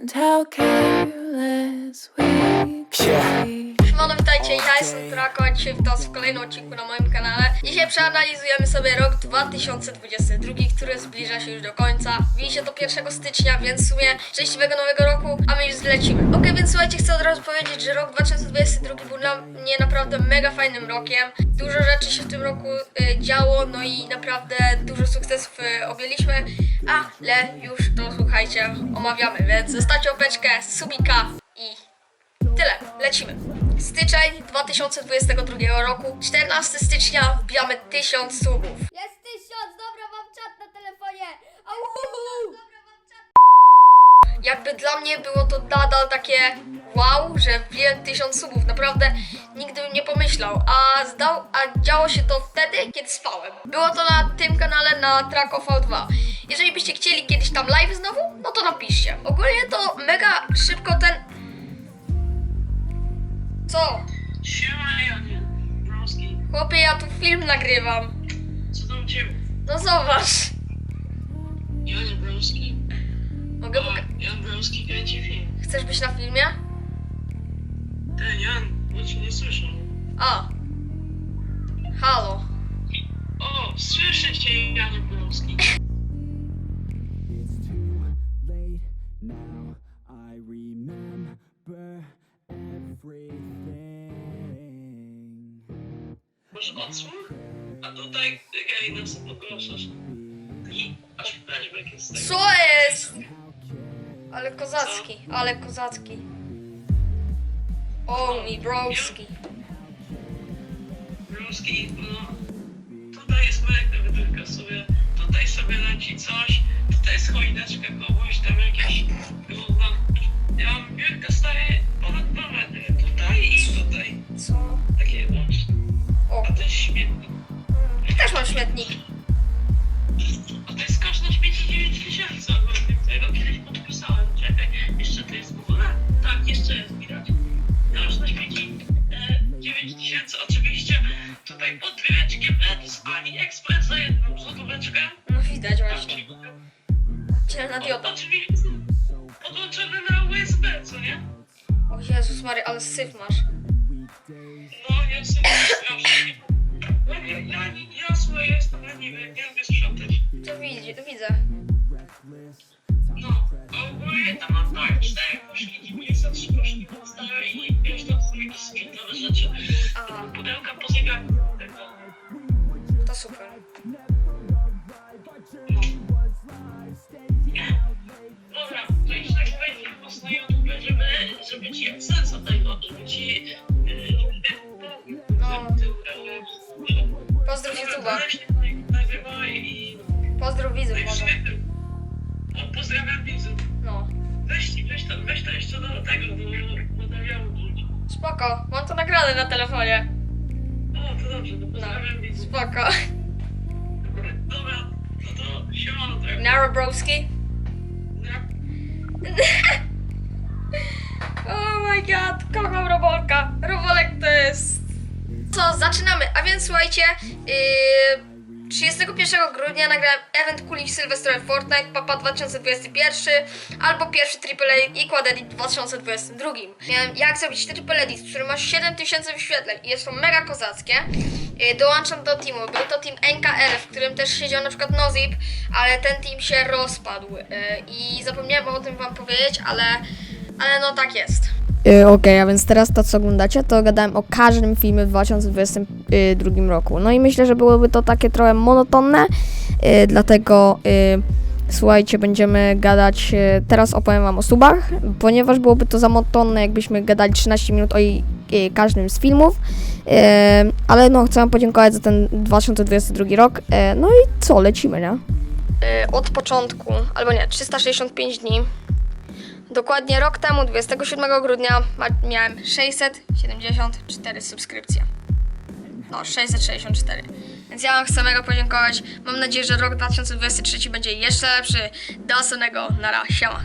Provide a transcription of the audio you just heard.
and how careless we Yeah. Witajcie, ja jestem Trako, a dzisiaj witam was w kolejnym odcinku na moim kanale. Dzisiaj przeanalizujemy sobie rok 2022, który zbliża się już do końca. Widzicie to 1 stycznia, więc w sumie szczęśliwego nowego roku, a my już zlecimy. Ok, więc słuchajcie, chcę od razu powiedzieć, że rok 2022 był dla mnie naprawdę mega fajnym rokiem. Dużo rzeczy się w tym roku y, działo, no i naprawdę dużo sukcesów y, objęliśmy, ale już to słuchajcie, omawiamy, więc zostawcie opeczkę, subika Tyle, lecimy. Styczeń 2022 roku, 14 stycznia wbijamy 1000 subów. Jest tysiąc, dobra, mam czat na telefonie. Au! Dobra, mam czat. Jakby dla mnie było to nadal takie wow, że wbiłem 1000 subów, naprawdę nigdy bym nie pomyślał, a, zdał, a działo się to wtedy, kiedy spałem. Było to na tym kanale na Track of V2. Jeżeli byście chcieli kiedyś tam live znowu, no to napiszcie. Ogólnie to mega szybko ten... Co? Siema Janie, Browski, Chłopie, ja tu film nagrywam. co tam u ciebie? No zobacz. Janie Browski, Mogę o, poka- Jan Browski kręci film. Chcesz być na filmie? Ten Jan, bo cię nie słyszę. A. Halo. O, słyszę cię Janie Browski. Masz odsłon? A tutaj gej nas pogorszasz. I aż flashback jest z tego. Co jest? Ale kozacki, ale kozacki. O mi broski. Browski, no, tutaj jest moja wydrywka sobie. Tutaj sobie leci coś, Jest śmietnik. też mam śmietnik. A to jest koszt na śmieci 9 tysięcy, którego kiedyś podpisałem. Czekaj, jeszcze to jest w ogóle? Tak, jeszcze jest, widać. Koszt na śmieci e, 9 tysięcy. Oczywiście tutaj pod drzwieczkiem e, z AliExpress za jedną złotóweczkę. No widać właśnie. Patrzcie, kupię. Dzielna dioda. Oczywiście podłączony na USB, co nie? O Jezus Mary, ale syf masz. No, ja sobie To widzi, widzę. No, ogólnie tam mam tak, cztery poszliki, 23 poszliki stare i wiesz, tam są jakieś sprzętowe rzeczy. A, Pudełka po zegarku tego. to super. No. Dobra, to już tak będzie po na YouTube, żeby, żeby ci sensa tego, żeby ci... Yy, No. Pozdrów YouTube'a. Pozdrów widzów No może. sumie... O, pozdrawiam widzów. No. Weź, weź, to, weź to jeszcze do tego, do materiału włącz. Spoko, mam to nagrane na telefonie. O, to dobrze, to No, pozdrawiam widzów. spoko. Dobra, no to siemano. Nara broski. Na- Oh my god, kocham Robolka. Robolek to jest... Co, zaczynamy. A więc słuchajcie, yy, 31 grudnia nagrałem event kuli sylwestrowy Fortnite Papa 2021 albo pierwszy AAA i Quad Edit w 2022. Miałem jak zrobić Triple Edit, który ma 7000 wyświetleń i jest to mega kozackie. Yy, dołączam do teamu. Był to team NKL, w którym też siedział na przykład Nozip, ale ten team się rozpadł yy, i zapomniałem o tym wam powiedzieć, ale, ale no tak jest. Yy, Okej, a więc teraz to, co oglądacie, to gadałem o każdym filmie w 2022 roku. No i myślę, że byłoby to takie trochę monotonne, yy, dlatego yy, słuchajcie, będziemy gadać. Teraz opowiem Wam o subach, ponieważ byłoby to za monotonne, jakbyśmy gadali 13 minut o każdym z filmów. Ale no, chcę Wam podziękować za ten 2022 rok. No i co, lecimy, nie? y, od początku, albo nie, 365 dni. Dokładnie rok temu, 27 grudnia, miałem 674 subskrypcje. No, 664. Więc ja wam chcę mega podziękować. Mam nadzieję, że rok 2023 będzie jeszcze lepszy. Do następnego. Nara, siema.